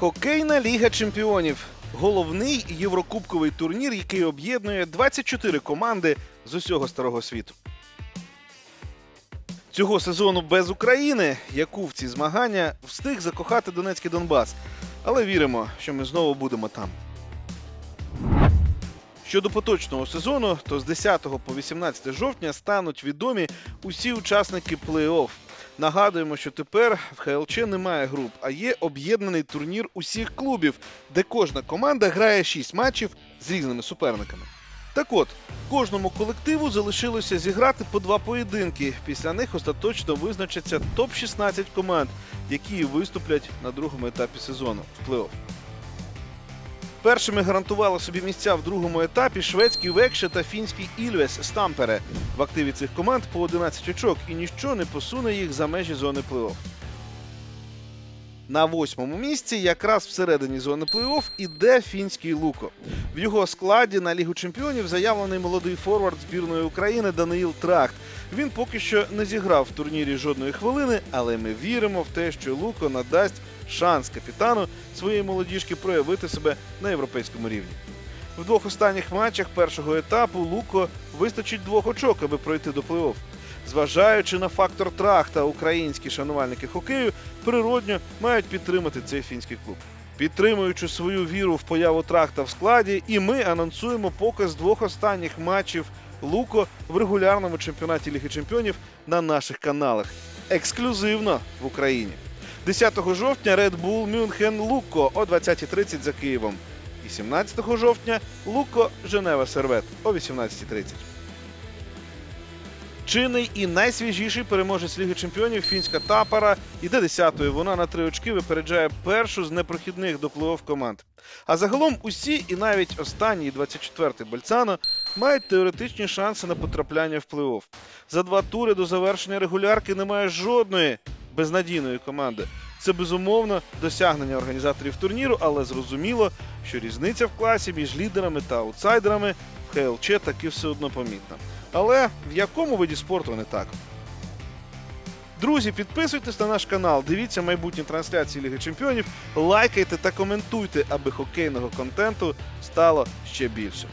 Хокейна Ліга Чемпіонів головний єврокубковий турнір, який об'єднує 24 команди з усього старого світу. Цього сезону без України, яку в ці змагання встиг закохати Донецький Донбас. Але віримо, що ми знову будемо там. Щодо поточного сезону, то з 10 по 18 жовтня стануть відомі усі учасники плей-офф. Нагадуємо, що тепер в ХЛЧ немає груп, а є об'єднаний турнір усіх клубів, де кожна команда грає 6 матчів з різними суперниками. Так от, кожному колективу залишилося зіграти по два поєдинки. Після них остаточно визначаться топ-16 команд, які виступлять на другому етапі сезону в плей-офф. Першими гарантували собі місця в другому етапі шведський Векше та фінський Ільвес Стампере. В активі цих команд по 11 очок і ніщо не посуне їх за межі зони плей-офф. На восьмому місці, якраз всередині зони плей-офф, іде фінський Луко. В його складі на Лігу чемпіонів заявлений молодий форвард збірної України Даниїл Трахт. Він поки що не зіграв в турнірі жодної хвилини, але ми віримо в те, що Луко надасть шанс капітану своєї молодіжки проявити себе на європейському рівні. В двох останніх матчах першого етапу Луко вистачить двох очок, аби пройти до плей-офф. Зважаючи на фактор трахта, українські шанувальники хокею природньо мають підтримати цей фінський клуб. Підтримуючи свою віру в появу трахта в складі, і ми анонсуємо показ двох останніх матчів Луко в регулярному чемпіонаті Ліги Чемпіонів на наших каналах. Ексклюзивно в Україні. 10 жовтня Red Bull Мюнхен Луко о 20.30 за Києвом. І 17 жовтня Луко Женева Сервет о 18.30. Чинний і найсвіжіший переможець Ліги Чемпіонів фінська Тапара іде 10-ю. Вона на три очки випереджає першу з непрохідних до плей-офф команд. А загалом усі, і навіть останній 24-й Бальцано, мають теоретичні шанси на потрапляння в плей-офф. За два тури до завершення регулярки немає жодної безнадійної команди. Це безумовно досягнення організаторів турніру, але зрозуміло, що різниця в класі між лідерами та аутсайдерами в ХЛЧ таки все одно помітна. Але в якому виді спорту не так? Друзі, підписуйтесь на наш канал, дивіться майбутні трансляції Ліги Чемпіонів, лайкайте та коментуйте, аби хокейного контенту стало ще більше.